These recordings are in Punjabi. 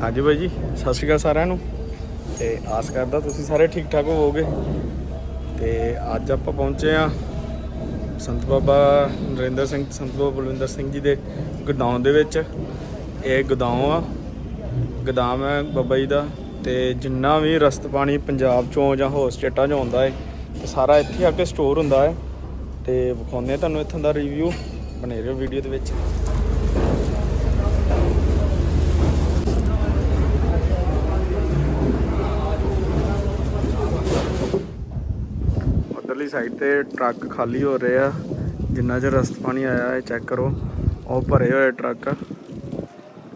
ਹਾਂਜੀ ਬਾਈ ਜੀ, ਸਤਿ ਸ਼੍ਰੀ ਅਕਾਲ ਸਾਰਿਆਂ ਨੂੰ। ਤੇ ਆਸ ਕਰਦਾ ਤੁਸੀਂ ਸਾਰੇ ਠੀਕ ਠਾਕ ਹੋਵੋਗੇ। ਤੇ ਅੱਜ ਆਪਾਂ ਪਹੁੰਚੇ ਆ ਸੰਤ ਬਾਬਾ ਨਰਿੰਦਰ ਸਿੰਘ, ਸੰਤ ਬਾਬਾ ਬਲਵਿੰਦਰ ਸਿੰਘ ਜੀ ਦੇ ਗੋਦਾਮ ਦੇ ਵਿੱਚ। ਇਹ ਗੋਦਾਮ ਆ, ਗੋਦਾਮ ਹੈ ਬਾਬਾ ਜੀ ਦਾ। ਤੇ ਜਿੰਨਾ ਵੀ ਰਸਤ ਪਾਣੀ ਪੰਜਾਬ ਚੋਂ ਜਾਂ ਹੋਰ ਸਟੇਟਾਂ 'ਚੋਂ ਆਉਂਦਾ ਹੈ ਇਹ ਸਾਰਾ ਇੱਥੇ ਆ ਕੇ ਸਟੋਰ ਹੁੰਦਾ ਹੈ ਤੇ ਵਿਖਾਉਂਦੇ ਆ ਤੁਹਾਨੂੰ ਇੱਥੋਂ ਦਾ ਰਿਵਿਊ ਬਣੇ ਰਹੋ ਵੀਡੀਓ ਦੇ ਵਿੱਚ। ਉਧਰਲੀ ਸਾਈਡ ਤੇ ਟਰੱਕ ਖਾਲੀ ਹੋ ਰਹੇ ਆ। ਜਿੰਨਾ ਚਿਰ ਰਸਤ ਪਾਣੀ ਆਇਆ ਹੈ ਚੈੱਕ ਕਰੋ। ਉਹ ਭਰੇ ਹੋਏ ਟਰੱਕ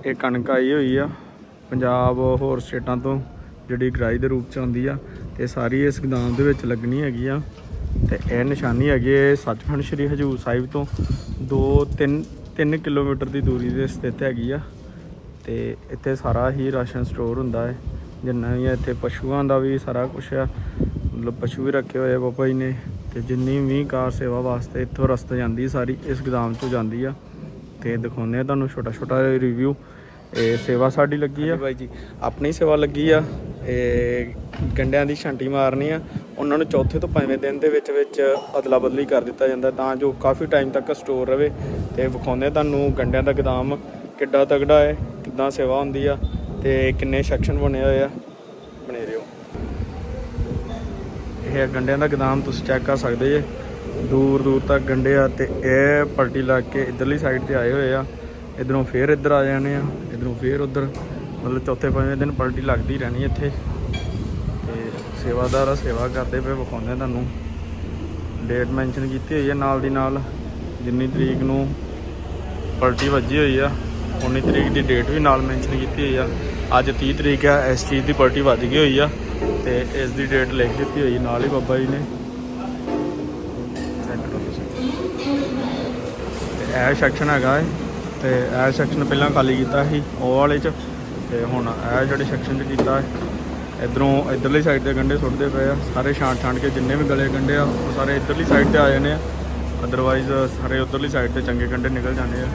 ਇਹ ਕਣਕ ਆਈ ਹੋਈ ਆ। ਪੰਜਾਬ ਹੋਰ ਸਟੇਟਾਂ ਤੋਂ ਜਿਹੜੀ ਗਰਾਈ ਦੇ ਰੂਪ ਚ ਆਉਂਦੀ ਆ ਤੇ ਸਾਰੀ ਇਸ ਗਦਾਮ ਦੇ ਵਿੱਚ ਲੱਗਣੀ ਹੈਗੀ ਆ। ਤੇ ਇਹ ਨਿਸ਼ਾਨੀ ਹੈਗੀ ਹੈ ਸੱਚਖੰਡ ਸ੍ਰੀ ਹਜੂਰ ਸਾਹਿਬ ਤੋਂ 2 3 3 ਕਿਲੋਮੀਟਰ ਦੀ ਦੂਰੀ ਤੇ ਸਥਿਤ ਹੈਗੀ ਆ। ਤੇ ਇੱਥੇ ਸਾਰਾ ਹੀ ਰਾਸ਼ਨ ਸਟੋਰ ਹੁੰਦਾ ਹੈ। ਜਿੰਨਾ ਵੀ ਇੱਥੇ ਪਸ਼ੂਆਂ ਦਾ ਵੀ ਸਾਰਾ ਕੁਝ ਆ। ਮਤਲਬ ਪਸ਼ੂ ਵੀ ਰੱਖੇ ਹੋਏ ਆ ਬਾਬਾ ਜੀ ਨੇ ਤੇ ਜਿੰਨੀ ਵੀ ਕਾਰ ਸੇਵਾ ਵਾਸਤੇ ਇੱਥੋਂ ਰਸਤੇ ਜਾਂਦੀ ਸਾਰੀ, ਇਸ ਗਦਾਮ ਤੋਂ ਜਾਂਦੀ ਆ। ਤੇ ਦਿਖਾਉਂਦੇ ਆ ਤੁਹਾਨੂੰ ਛੋਟਾ ਛੋਟਾ ਰਿਵਿਊ ਇਹ ਸੇਵਾ ਸਾਡੀ ਲੱਗੀ ਆ। ਬਾਈ ਜੀ, ਆਪਣੀ ਸੇਵਾ ਲੱਗੀ ਆ। ਇਹ ਗੰਡਿਆਂ ਦੀ ਛਾਂਟੀ ਮਾਰਨੀ ਆ। ਉਹਨਾਂ ਨੂੰ ਚੌਥੇ ਤੋਂ ਪੰਜਵੇਂ ਦਿਨ ਦੇ ਵਿੱਚ ਵਿੱਚ ਅਦਲਾ ਬਦਲੀ ਕਰ ਦਿੱਤਾ ਜਾਂਦਾ, ਤਾਂ ਜੋ ਕਾਫੀ ਟਾਈਮ ਤੱਕ ਸਟੋਰ ਰਵੇ। ਤੇ ਵਿਖਾਉਂਦੇ ਆ ਤੁਹਾਨੂੰ ਗੰਡਿਆਂ ਦਾ ਗਦਾਮ, ਕਿੱਡਾ ਤਗੜਾ ਹੈ, ਕਿੱਦਾਂ ਸੇਵਾ ਹੁੰਦੀ ਆ। ਤੇ ਕਿੰਨੇ ਸੈਕਸ਼ਨ ਬਣੇ ਹੋਏ ਆ। ਬਣੇ ਰਿਓ। ਇਹ ਗੰਡਿਆਂ ਦਾ ਗਦਾਮ, ਤੁਸੀਂ ਚੈੱਕ ਕਰ ਸਕਦੇ ਜੇ। ਦੂਰ ਦੂਰ ਤੱਕ ਗੰਡੇ ਆ ਤੇ ਇਹ ਪਲਟੀ ਲਾ ਕੇ ਇਧਰਲੀ ਸਾਈਡ ਤੇ ਆਏ ਹੋਏ ਆ। ਇਧਰੋਂ ਫੇਰ ਇੱਧਰ ਆ ਜਾਣੇ ਆ, ਇਧਰੋਂ ਫੇਰ ਉਧਰ। ਮਤਲਬ ਚੌਥੇ ਪੰਜਵੇਂ ਦਿਨ ਪਲਟੀ ਲੱਗਦੀ ਰਹਿਣੀ ਇੱਥੇ। ਤੇ ਸੇਵਾਦਾਰ ਆ, ਸੇਵਾ ਕਰਦੇ ਪਏ, ਵਿਖਾਉਂਦੇ ਆ ਤੁਹਾਨੂੰ। ਡੇਟ ਮੈਂਸ਼ਨ ਕੀਤੀ ਹੋਈ ਹੈ ਨਾਲ ਦੀ ਨਾਲ। ਜਿੰਨੀ ਤਰੀਕ ਨੂੰ ਪਲਟੀ ਵੱਜੀ ਹੋਈ ਆ 19 ਤਰੀਕ ਦੀ ਡੇਟ ਵੀ ਨਾਲ ਮੈਂਸ਼ਨ ਕੀਤੀ ਹੋਈ ਆ। ਅੱਜ 30 ਤਰੀਕ ਆ, ਇਸ ਚੀਜ਼ ਦੀ ਪਲਟੀ ਵੱਜ ਗਈ ਹੋਈ ਆ। ਤੇ ਇਸ ਦੀ ਡੇਟ ਲਿਖ ਦਿੱਤੀ ਹੋਈ, ਨਾਲ ਹੀ ਬਾਬਾ ਜੀ ਨੇ। ਚੈੱਕ ਇਹ ਸੈਕਸ਼ਨ ਹੈਗਾ ਹੈ ਤੇ ਇਹ ਸੈਕਸ਼ਨ ਪਹਿਲਾਂ ਖਾਲੀ ਕੀਤਾ ਸੀ, ਉਹ ਵਾਲੇ ਚ। ਤੇ ਹੁਣ ਇਹ ਜਿਹੜੇ ਸੈਕਸ਼ਨ ਚ ਕੀਤਾ ਹੈ ਇਧਰੋਂ ਇਧਰਲੀ ਸਾਈਡ ਤੇ ਗੰਡੇ ਸੁੱਟਦੇ ਪਏ ਆ। ਸਾਰੇ ਛਾਂਟ ਛਾਂਟ ਕੇ ਜਿੰਨੇ ਵੀ ਗਲੇ ਗੰਡੇ ਆ, ਉਹ ਸਾਰੇ ਇਧਰਲੀ ਸਾਈਡ ਤੇ ਆ ਜਾਣੇ ਆ। ਅਦਰਵਾਈਜ਼ ਸਾਰੇ ਉਧਰਲੀ ਸਾਈਡ ਤੇ ਚੰਗੇ ਗੰਡੇ ਨਿਕਲ ਜਾਂਦੇ ਆ।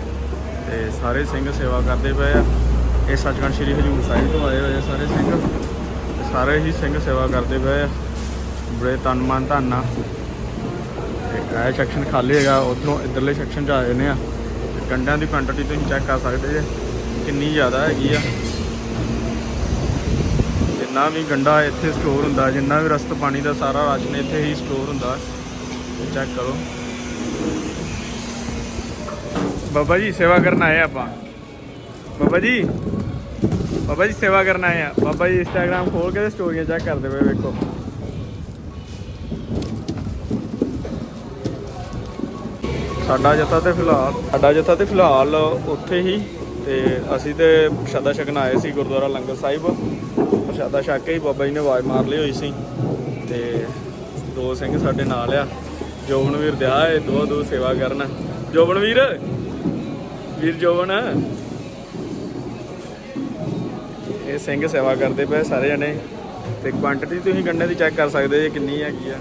ਤੇ ਸਾਰੇ ਸਿੰਘ ਸੇਵਾ ਕਰਦੇ ਪਏ ਆ। ਇਹ ਸੱਚਖੰਡ ਸ੍ਰੀ ਹਜੂਰ ਸਾਹਿਬ ਤੋਂ ਆਏ ਹੋਏ ਆ ਸਾਰੇ ਸਿੰਘ। ਸਾਰੇ ਹੀ ਸਿੰਘ ਸੇਵਾ ਕਰਦੇ ਪਏ ਆ। ਬੜੇ ਤਨ ਮਨ ਧਨ ਨਾਲ। ਤੇ ਇਹ ਸੈਕਸ਼ਨ ਖਾਲੀ ਹੈਗਾ ਉਧਰੋਂ ਇਧਰਲੇ ਸੈਕਸ਼ਨ 'ਚ ਆ ਜਾਂਦੇ ਆ। ਤੇ ਗੰਡਿਆਂ ਦੀ ਕੁਆਂਟੀਟੀ ਤੁਸੀਂ ਚੈੱਕ ਕਰ ਸਕਦੇ ਜੇ। ਕਿੰਨੀ ਜ਼ਿਆਦਾ ਹੈਗੀ ਆ। ਜਿੰਨਾ ਵੀ ਗੰਡਾ ਇੱਥੇ ਸਟੋਰ ਹੁੰਦਾ, ਜਿੰਨਾ ਵੀ ਰਸਤ ਪਾਣੀ ਦਾ ਸਾਰਾ ਰਾਸ਼ਨ ਇੱਥੇ ਹੀ ਸਟੋਰ ਹੁੰਦਾ। ਚੈੱਕ ਕਰੋ। ਬਾਬਾ ਜੀ, ਸੇਵਾ ਕਰਨ ਆਏ ਆਪਾਂ। ਬਾਬਾ ਜੀ ਬਾਬਾ ਜੀ ਸੇਵਾ ਕਰਨ ਆਏ ਆ। ਬਾਬਾ ਜੀ ਇੰਸਟਾਗ੍ਰam ਖੋਲ ਕੇ ਤੇ ਸਟੋਰੀਆਂ ਚੈੱਕ ਕਰਦੇ ਪਏ ਵੇਖੋ। ਸਾਡਾ ਜੱਥਾ ਤੇ ਫਿਲਹਾਲ ਸਾਡਾ ਜੱਥਾ ਤੇ ਫਿਲਹਾਲ ਉੱਥੇ ਹੀ ਤੇ ਅਸੀਂ ਤੇ ਪ੍ਰਸ਼ਾਦਾ ਛਕਣ ਆਏ ਸੀ ਗੁਰਦੁਆਰਾ ਲੰਗਰ ਸਾਹਿਬ। ਪ੍ਰਸ਼ਾਦਾ ਛਕ ਕੇ ਹੀ ਬਾਬਾ ਜੀ ਨੇ ਆਵਾਜ਼ ਮਾਰ ਲਈ ਹੋਈ ਸੀ ਤੇ ਦੋ ਸਿੰਘ ਸਾਡੇ ਨਾਲ ਆ। ਜੋਬਨਵੀਰ ਦਿਆ ਹੈ ਦੋ ਦੋ ਸੇਵਾ ਕਰਨ। ਜੋਬਨ ਵੀਰ ਵੀਰ ਜੋਬਨ। ਇਹ ਸਿੰਘ ਸੇਵਾ ਕਰਦੇ ਪਏ ਸਾਰੇ ਜਣੇ। ਤੇ ਕੁਆਂਟੀਟੀ ਤੁਸੀਂ ਗੰਡੇ ਦੀ ਚੈੱਕ ਕਰ ਸਕਦੇ ਜੇ ਕਿੰਨੀ ਹੈਗੀ ਆ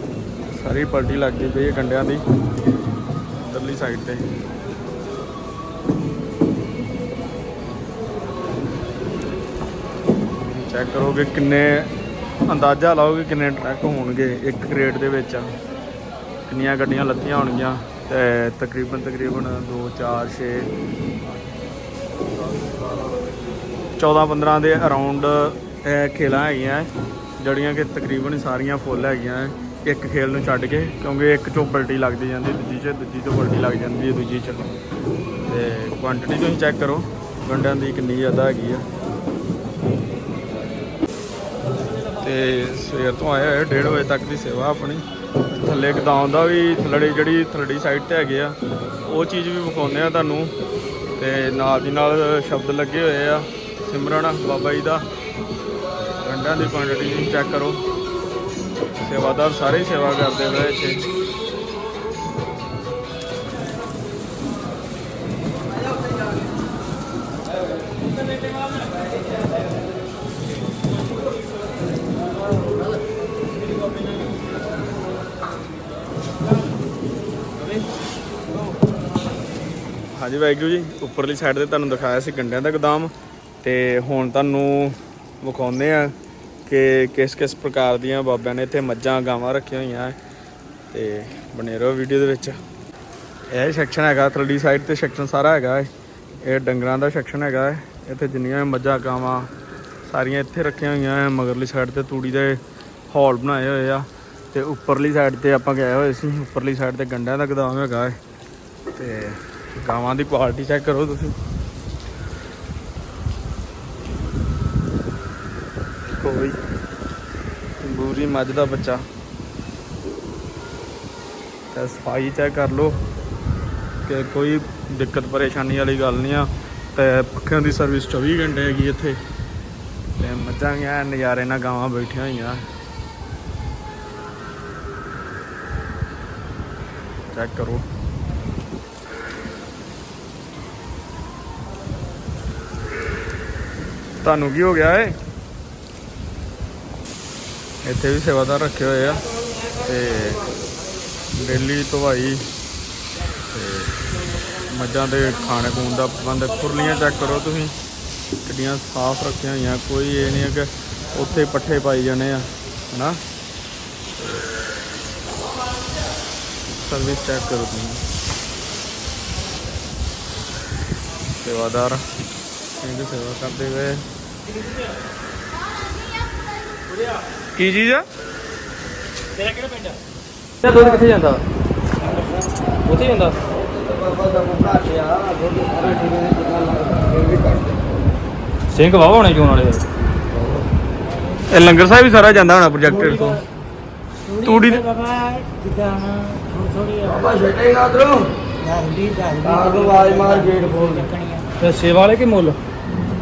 ਸਾਰੀ ਪਲਟੀ ਲੱਗਦੀ ਪਈ ਹੈ ਗੰਡਿਆਂ ਦੀ, ਉਧਰਲੀ ਸਾਈਡ ਤੇ। ਚੈੱਕ ਕਰੋਗੇ ਕਿੰਨੇ ਅੰਦਾਜ਼ਾ ਲਾਓਗੇ ਕਿੰਨੇ ਟਰੱਕ ਹੋਣਗੇ ਇੱਕ ਕ੍ਰੇਟ ਦੇ ਵਿੱਚ। ਕਿੰਨੀਆਂ ਗੱਡੀਆਂ ਲੱਤੀਆਂ ਹੋਣਗੀਆਂ, ਤੇ ਤਕਰੀਬਨ ਤਕਰੀਬਨ 2 4 6 14 15 ਦੇ ਅਰਾਊਂਡ ਖੇਲਾਂ ਹੈਗੀਆਂ, ਜਿਹੜੀਆਂ ਕਿ ਤਕਰੀਬਨ ਸਾਰੀਆਂ ਫੁੱਲ ਹੈਗੀਆਂ ਹੈ। ਇੱਕ ਖੇਲ ਨੂੰ ਛੱਡ ਕੇ, ਕਿਉਂਕਿ ਇੱਕ ਚੋਂ ਪਲਟੀ ਲੱਗਦੀ ਜਾਂਦੀ, ਦੂਜੀ 'ਚ, ਦੂਜੀ ਚੋਂ ਪਲਟੀ ਲੱਗ ਜਾਂਦੀ ਹੈ, ਦੂਜੀ 'ਚ। ਤੇ ਕੁਆਂਟੀਟੀ ਤੁਸੀਂ ਚੈੱਕ ਕਰੋ, ਗੰਡਿਆਂ ਦੀ ਕਿੰਨੀ ਜ਼ਿਆਦਾ ਹੈਗੀ ਆ। ਤੇ ਸਵੇਰ ਤੋਂ ਆਇਆ ਹੋਇਆ 1:30 ਵਜੇ ਤੱਕ ਦੀ ਸੇਵਾ ਆਪਣੀ। ਥੱਲੇ ਗਦਾਮ ਦਾ ਵੀ, ਥੱਲੜੀ ਜਿਹੜੀ ਥੱਲੜੀ ਸਾਈਡ ਤੇ ਹੈਗੇ ਆ, ਉਹ ਚੀਜ਼ ਵੀ ਵਿਖਾਉਂਦੇ ਆ ਤੁਹਾਨੂੰ। ਤੇ ਨਾਲ ਦੀ ਨਾਲ ਸ਼ਬਦ ਲੱਗੇ ਹੋਏ ਆ। ਸਿਮਰਨ ਬਾਬਾ ਜੀ ਦਾ। ਗੰਡਾਂ ਦੀ ਕੁਆਂਟੀਟੀ ਚੈੱਕ ਕਰੋ। ਸੇਵਾਦਾਰ ਸਾਰੇ ਸੇਵਾ ਕਰਦੇ ਪਏ ਇੱਥੇ। ਹਾਂਜੀ ਵਾਹਿਗੁਰੂ ਜੀ, ਉੱਪਰਲੀ ਸਾਈਡ ਤੇ ਤੁਹਾਨੂੰ ਦਿਖਾਇਆ ਸੀ ਗੰਡਿਆਂ ਦਾ ਗੋਦਾਮ। ਤੇ ਹੁਣ ਤੁਹਾਨੂੰ ਵਿਖਾਉਂਦੇ ਆ ਕਿ ਕਿਸ ਕਿਸ ਪ੍ਰਕਾਰ ਦੀਆਂ ਬਾਬਿਆਂ ਨੇ ਇੱਥੇ ਮੱਝਾਂ, ਗਾਵਾਂ ਰੱਖੀਆਂ ਹੋਈਆਂ ਹੈ ਤੇ ਬਣੇ ਰਹੋ ਵੀਡੀਓ ਦੇ ਵਿੱਚ। ਇਹ ਸੈਕਸ਼ਨ ਹੈਗਾ ਥੱਲੜੀ ਸਾਈਡ ਤੇ ਸੈਕਸ਼ਨ ਸਾਰਾ ਹੈਗਾ ਹੈ। ਇਹ ਡੰਗਰਾਂ ਦਾ ਸੈਕਸ਼ਨ ਹੈਗਾ ਹੈ। ਇੱਥੇ ਜਿੰਨੀਆਂ ਵੀ ਮੱਝਾਂ, ਗਾਵਾਂ ਸਾਰੀਆਂ ਇੱਥੇ ਰੱਖੀਆਂ ਹੋਈਆਂ ਹੈ। ਮਗਰਲੀ ਸਾਈਡ ਤੇ ਤੂੜੀ ਦੇ ਹੌਲ ਬਣਾਏ ਹੋਏ ਆ ਤੇ ਉੱਪਰਲੀ ਸਾਈਡ ਤੇ ਆਪਾਂ ਗਏ ਹੋਏ ਸੀ। ਉੱਪਰਲੀ ਸਾਈਡ ਤੇ ਗੰਡਿਆਂ ਦਾ ਗਦਾਮ ਹੈਗਾ ਹੈ। ਤੇ ਗਾਵਾਂ ਦੀ ਕੁਆਲਿਟੀ ਚੈੱਕ ਕਰੋ ਤੁਸੀਂ। ਕੋਈ ਬੂਰੀ ਮੱਝ ਦਾ ਬੱਚਾ। ਤੇ ਸਫ਼ਾਈ ਚੈੱਕ ਕਰ ਲਓ, ਕਿ ਕੋਈ ਦਿੱਕਤ ਪਰੇਸ਼ਾਨੀ ਵਾਲੀ ਗੱਲ ਨਹੀਂ ਆ। ਤੇ ਪੱਖਿਆਂ ਦੀ ਸਰਵਿਸ 24 ਘੰਟੇ ਹੈਗੀ ਇੱਥੇ। ਤੇ ਮੱਝਾਂ ਵੀ ਨਜ਼ਾਰੇ ਨਾਲ ਗਾਵਾਂ ਬੈਠੀਆਂ ਹੋਈਆਂ। ਚੈੱਕ ਕਰੋ। ਤੁਹਾਨੂੰ ਕੀ ਹੋ ਗਿਆ ਏ? ਇੱਥੇ ਵੀ ਸੇਵਾਦਾਰ ਰੱਖੇ ਹੋਏ ਆ ਤੇ ਡੇਲੀ ਧਵਾਈ ਤੇ ਮੱਝਾਂ ਦੇ ਖਾਣੇ ਖੂਨ ਦਾ ਪ੍ਰਬੰਧ ਖੁਰਲੀਆਂ ਚੈੱਕ ਕਰੋ ਤੁਸੀਂ। ਕਿੱਡੀਆਂ ਸਾਫ਼ ਰੱਖੀਆਂ ਹੋਈਆਂ, ਕੋਈ ਇਹ ਨਹੀਂ ਹੈ ਕਿ ਉੱਥੇ ਪੱਠੇ ਪਾਈ ਜਾਣੇ ਆ, ਹਨਾ? ਸਰਵਿਸ ਚੈੱਕ ਕਰੋ ਤੁਸੀਂ। ਸੇਵਾਦਾਰ ਸਿੰਘ ਸੇਵਾ ਕਰਦੇ ਹੋਏ ਕੀ ਚੀਜ਼ ਆ? ਤੇਰਾ ਕਿਹੜਾ ਪਿੰਡ ਆ? ਤੇ ਦੁੱਧ ਕਿੱਥੇ ਜਾਂਦਾ? ਉੱਥੇ ਜਾਂਦਾ ਸਿੰਘ ਵਾਹ ਹੋਣੇ ਕਿਉਂ ਨਾਲੇ? ਇਹ ਲੰਗਰ ਸਾਹਿਬ ਹੀ ਸਾਰਾ ਜਾਂਦਾ ਹੋਣਾ ਪ੍ਰੋਜੈਕਟਰ ਤੋਂ। ਤੂੜੀ ਦੇ- ਬਾਬਾ ਜਿੱਦਾਂ ਥੋੜੀ ਬਾਬਾ ਛੱਡੇਗਾ ਉਧਰੋਂ। ਦਸਦੀ ਆਹ ਤੋਂ ਆਵਾਜ਼ ਮਾਰ ਗੇਟ ਖੋਲ ਦੇ। ਤੇ ਸੇਵਾ ਵਾਲੇ ਕਿ ਮੁੱਲ?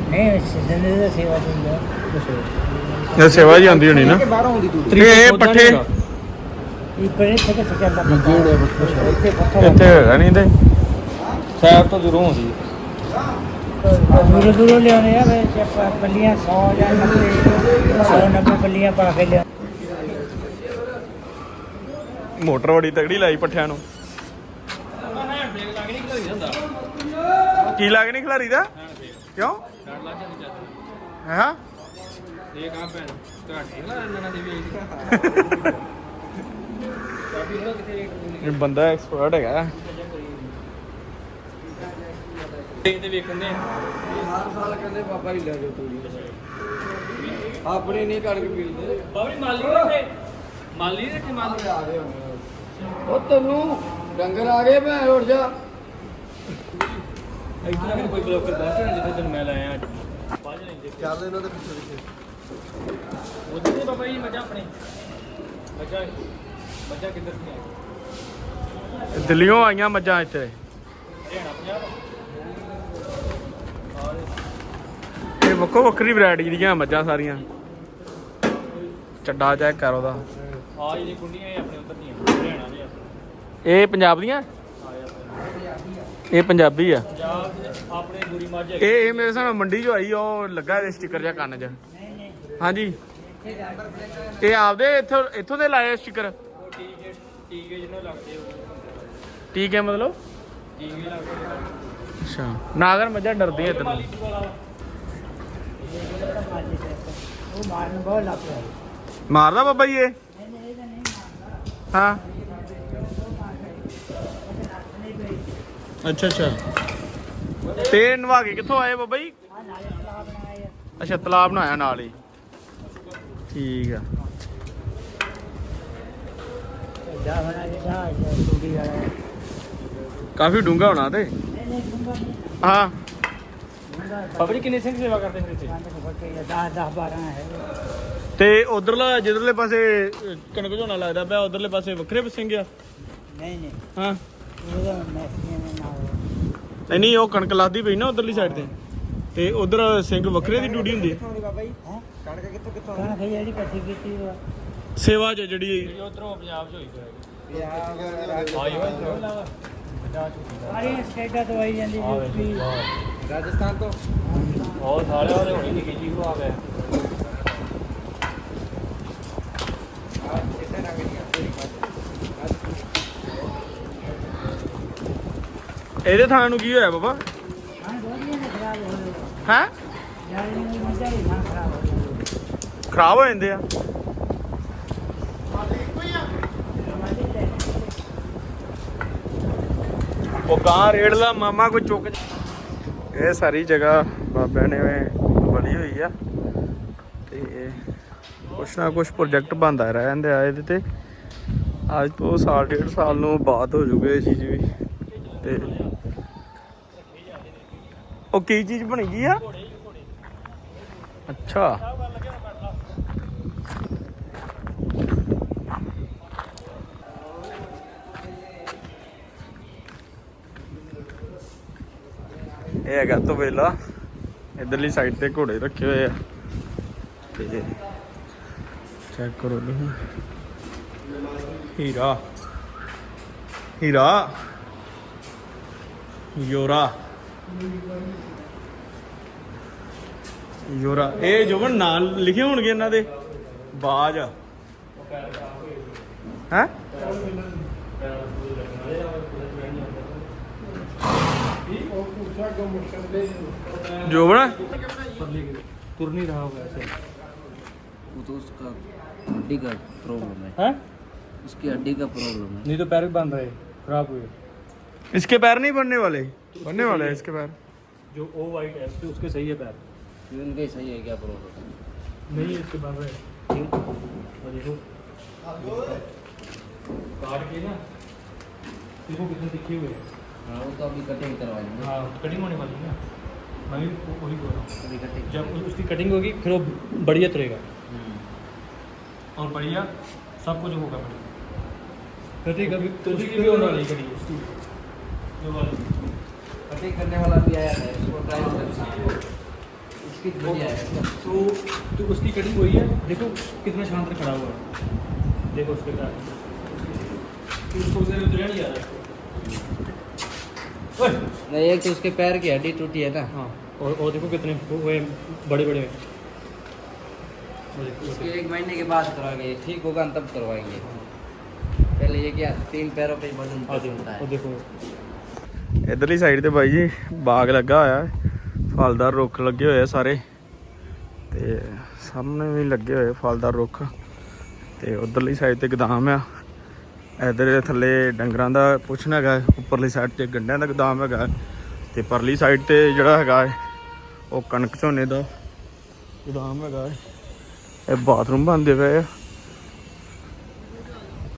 ਨਹੀਂ ਸਿੰਦੇ ਦਾ ਸੇਵਾ ਦਿੰਦਾ ਇਹ ਸੇਵਾ ਜੀ ਆਉਂਦੀ ਹੋਣੀ ਨਾ। ਕਿ ਬਾਹਰੋਂ ਆਉਂਦੀ ਤੂੰ। ਤੇ ਇਹ ਪੱਠੇ ਇਹ ਪਰੇ ਸਕਿਆ ਜਿਹੜੇ ਇੱਥੇ ਪੱਥਰ ਇੱਥੇ ਹੈਗਾ ਨਹੀਂ ਤੇ ਸ਼ਹਿਰ ਤੋਂ ਦੂਰੋਂ ਆਉਂਦੀ ਦੂਰੋਂ ਦੂਰੋਂ ਲਿਆਉਣੇ ਆ ਵੇ ਜੇ ਪ- ਪੱਲੀਆਂ 100 ਜਾਂ 90 100 90 ਪੱਲੀਆਂ ਪਾ ਕੇ ਲਿਆ। ਮੋਟਰ ਬੜੀ ਤਗੜੀ ਲਾਈ ਪੱਠਿਆਂ ਨੂੰ। ਕੀ ਲੱਗ ਨਹੀਂ ਖਿਲਾਰੀ ਦਾ? ਕਿਉਂ? ਹਾਂ। ਇਹ ਕੰਮ ਪੈਣ ਤੁਹਾਡੇ ਨਾਲ ਇਹਨਾਂ ਦੀ ਵੀ ਇਹ ਬੰਦਾ ਐਕਸਪਰਟ ਹੈਗਾ। ਤੇ ਵੇਖਣ ਦੇ ਹਰ ਸਾਲ ਕਹਿੰਦੇ ਬਾਬਾ ਹੀ ਲੈ ਜਾਓ ਤੂੰ ਆਪਣੀ ਨਹੀਂ ਕਣਕ ਬੀਜਦੇ ਬਾਬਰੀ ਮਾਲੀ ਰੱਖੇ ਮਾਲੀ ਰੱਖੇ ਮਾਲੀ। ਆ ਗਏ ਹੁਣ। ਉਹ ਤੈਨੂੰ ਡੰਗਰ ਆ ਗਏ ਮੈਂ ਉੱਠ ਜਾ। ਇੱਥੇ ਨਾ ਕੋਈ ਬਲੋਕਰ ਪਹੁੰਚਣਾ ਜਿੱਥੇ ਤੈਨੂੰ ਮੈਂ ਲਾਇਆ ਅੱਜ। ਬਾਜ ਨਹੀਂ ਦੇਖ ਚੱਲ ਇਹਨਾਂ ਦੇ ਪਿੱਛੇ ਪਿੱਛੇ। ਬਾਬਾ ਜੀ ਮੱਝਾਂ ਆਪਣੇ? ਮੱਝਾਂ ਮੱਝਾਂ ਕਿੱਧਰ ਦੀਆਂ? ਦਿੱਲੀੋਂ ਆਈਆਂ ਮੱਝਾਂ ਇੱਥੇ। ਹਰਿਆਣਾ ਪੰਜਾਬ ਇਹ ਵੱਖੋ ਵੱਖਰੀ ਵੈਰਾਈਟੀ ਦੀਆਂ ਮੱਝਾਂ ਸਾਰੀਆਂ। ਚੱਡਾ ਚੈੱਕ ਕਰ ਉਹਦਾ। ਆ ਜਿਹੜੀ ਕੁੰਡੀਆਂ ਇਹ ਆਪਣੇ ਉੱਧਰ ਦੀਆਂ। ਹਰਿਆਣਾ ਦੀਆਂ। ਇਹ ਪੰਜਾਬ ਦੀਆਂ? ਇਹ ਪੰਜਾਬੀ ਆ। ਪੰਜਾਬ ਦੇ ਆਪਣੇ ਗੁਰੀ ਮੱਝ ਹੈਗੀ। ਇਹ ਇਹ ਮੇਰੇ ਹਿਸਾਬ ਨਾਲ ਮੰਡੀ 'ਚੋਂ ਆਈ ਉਹ ਲੱਗਾ ਇਹਦੇ ਸਟicker ਜਿਹਾ ਕੰਨ 'ਚ। ਹਾਂਜੀ। ਇਹ ਆਪਦੇ ਇੱਥੋਂ ਇੱਥੋਂ ਦੇ ਲਾਏ ਸਟicker ਟੀਕੇ ਟੀਕੇ ਜਿਹਨਾਂ ਲੱਗਦੇ ਠੀਕ ਹੈ ਮਤਲਬ? ਟੀਕੇ ਲੱਗਦੇ ਅੱਛਾ। ਨਾਗਰ ਮੱਝਾਂ ਡਰਦੀਆਂ ਇੱਧਰ ਨੂੰ। ਉਹ ਮਾਰਨ ਬਹੁਤ ਲੱਗ ਪਿਆ ਮਾਰਦਾ ਬਾਬਾ ਜੀ ਇਹ? ਹਾਂ। ਅੱਛਾ ਅੱਛਾ। ਤੇ ਨਵਾ ਕੇ ਕਿੱਥੋਂ ਆਏ ਬਾਬਾ ਜੀ? ਅੱਛਾ, ਤਲਾਬ ਬਣਾਇਆ ਨਾਲ ਹੀ। ਠੀਕ ਆ। ਕਾਫੀ ਡੂੰਘਾ ਹੋਣਾ ਤੇ। ਹਾਂ। ਜੀ ਕਿੰਨੇ ਸਿੰਘ ਸੇਵਾ ਕਰਦੇ ਫਿਰ ਇੱਥੇ ਬੰਦ ਕੋ ਫੱਕੇ 10 10 12 ਹੈ ਤੇ ਉਧਰਲਾ ਜਿੱਧਰਲੇ ਪਾਸੇ ਕਣਕ ਝੋਨਾ ਲੱਗਦਾ ਪਿਆ ਉਧਰਲੇ ਪਾਸੇ ਵੱਖਰੇ ਸਿੰਘ ਆ? ਨਹੀਂ ਨਹੀਂ ਹਾਂ। ਨਹੀਂ ਨਹੀਂ ਉਹ ਕਣਕ ਲੱਗਦੀ ਪਈ ਨਾ ਉਧਰਲੀ ਸਾਈਡ ਤੇ। ਤੇ ਉਧਰ ਸਿੰਘ ਵੱਖਰੇ ਦੀ ਡਿਊਟੀ ਹੁੰਦੀ ਹੈ ਬਾਬਾ ਜੀ ਹੈ ਕਣਕ ਕਿੱਥੋਂ ਕਿੱਥੋਂ ਕਣ ਖਈ ਜਿਹੜੀ ਕੱਟੀ ਕੀਤੀ ਉਹ ਸੇਵਾ 'ਚ ਜਿਹੜੀ ਉਧਰੋਂ ਪੰਜਾਬ ਚ ਹੋਈ ਫਿਰ ਪੰਜਾਬ ਆਈ ਹੋਈ ਸਾਰੀ ਸਟੇਟਾਂ ਤੋਂ ਆਈ ਜਾਂਦੀ ਯੂਪੀ ਰਾਜਸਥਾਨ ਤੋਂ? ਉਹ ਸਾਰੇ ਉਹਦੇ ਹੋਣੀ ਨਿੱਕੀ ਜੀ ਨੂੰ ਆ ਗਏ। ਇਹਦੇ ਥਾਂ ਨੂੰ ਕੀ ਹੋਇਆ ਬਾਬਾ? ਹਾਂ ਦੋਨੀਆਂ ਨੇ ਖਰਾਬ ਹੋ ਗਏ ਹੈ? ਯਾਰ ਇਹ ਮੱਝਾਂ ਹੀ ਨਾ ਖਰਾਬ ਹੋ ਜਾਂਦੀ ਖਰਾਬ ਹੋ ਜਾਂਦੇ ਆ। ਉਹ ਗਾਂ ਰੇੜ ਮਾਮਾ ਕੋਈ ਚੁੱਕ ਇਹ ਸਾਰੀ ਜਗ੍ਹਾ ਬਾਬਿਆਂ ਨੇ ਬਣੀ ਹੋਈ ਆ। ਤੇ ਕੁਛ ਨਾ ਕੁਛ ਪ੍ਰੋਜੈਕਟ ਬੰਦਾ ਰਹਿੰਦੇ ਆ ਇਹਦੇ ਤੇ। ਅੱਜ ਤੋਂ ਸਾਲ, ਡੇਢ ਸਾਲ ਨੂੰ ਬਾਅਦ ਹੋ ਜੂਗੇ ਇਹ ਚੀਜ਼ ਵੀ। ਤੇ ਉਹ ਕੀ ਚੀਜ਼ ਬਣ ਗਈ ਆ? ਅੱਛਾ। ਇਹ ਹੈਗਾ ਤਵੇਲਾ। ਇਧਰਲੀ ਸਾਈਡ ਤੇ ਘੋੜੇ ਰੱਖੇ ਹੋਏ ਆ। ਤੇ ਚੈੱਕ ਕਰੋ ਤੁਸੀਂ ਹੀਰਾ। ਹੀਰਾ। ਯੋਰਾ। ਯੋਰਾ। ਇਹ ਜੋ ਨਾਂ ਲਿਖੇ ਹੋਣਗੇ ਇਹਨਾਂ ਦੇ। ਬਾਜ। ਹੈ? जो बड़ा तुर नहीं रहा होगा ऐसे। वो तो उसका हड्डी का प्रॉब्लम है, हैं? उसकी हड्डी का प्रॉब्लम है। नहीं तो पैर भी बन रहे खराब हुए। इसके पैर नहीं बनने वाले? तो बनने वाले हैं इसके पैर। जो ओ वाइट है उसके उसके सही है पैर। इनके सही है क्या प्रॉब्लम नहीं इसके बन रहे। देखो। काट के ना देखो कितने दिखे हुए हैं। हाँ वो तो अभी कटिंग करवाएँगे हाँ कटिंग होने वाली है। ना मैं भी वही बोल रहा हूँ। अभी कटिंग जब उसकी कटिंग होगी फिर वो बढ़िया तुरेगा। हम्म। और बढ़िया सब कुछ होगा बढ़िया। कटिंग अभी तो उसकी भी होने वाली है कटिंग उसकी। जो वाली। कटिंग करने वाला भी आया है उसको ट्राई कर है। तो तो उसकी कटिंग हुई है। देखो कितना शांत खड़ा हुआ है। देखो उसके तो उसको उसे उतरा नहीं आ रहा ओए! नहीं एक तो उसके पैर की हड्डी टूटी है ना हाँ और और देखो कितने वो हुए बड़े बड़े और देखो, उसके एक महीने के बाद करवाएंगे ठीक होगा ना तब करवाएंगे पहले ये क्या तीन पैरों पे वजन हाँ होता देखो और है देखो ਇਧਰਲੀ ਸਾਈਡ ਤੇ ਬਾਈ ਜੀ ਬਾਗ ਲੱਗਾ ਹੋਇਆ ਹੈ ਫਲਦਾਰ ਰੁੱਖ ਲੱਗੇ ਹੋਏ ਆ ਸਾਰੇ ਤੇ ਸਾਹਮਣੇ ਵੀ ਲੱਗੇ ਹੋਏ ਫਲਦਾਰ ਰੁੱਖ ਤੇ ਉਧਰਲੀ ਸਾਈਡ ਤੇ ਗਦਾਮ ਆ ਇਧਰ ਥੱਲੇ ਡੰਗਰਾਂ ਦਾ ਪੁੱਛਣਾ ਹੈਗਾ, ਉੱਪਰਲੀ ਸਾਈਡ ਤੇ ਗੰਡਿਆਂ ਦਾ ਗਦਾਮ ਹੈਗਾ ਤੇ ਪਰਲੀ ਸਾਈਡ ਤੇ ਜਿਹੜਾ ਹੈਗਾ ਉਹ ਕਣਕ ਝੋਨੇ ਦਾ ਗਦਾਮ ਹੈਗਾ ਇਹ ਬਾਥਰੂਮ ਬਣਦੇ ਪਏ ਆ।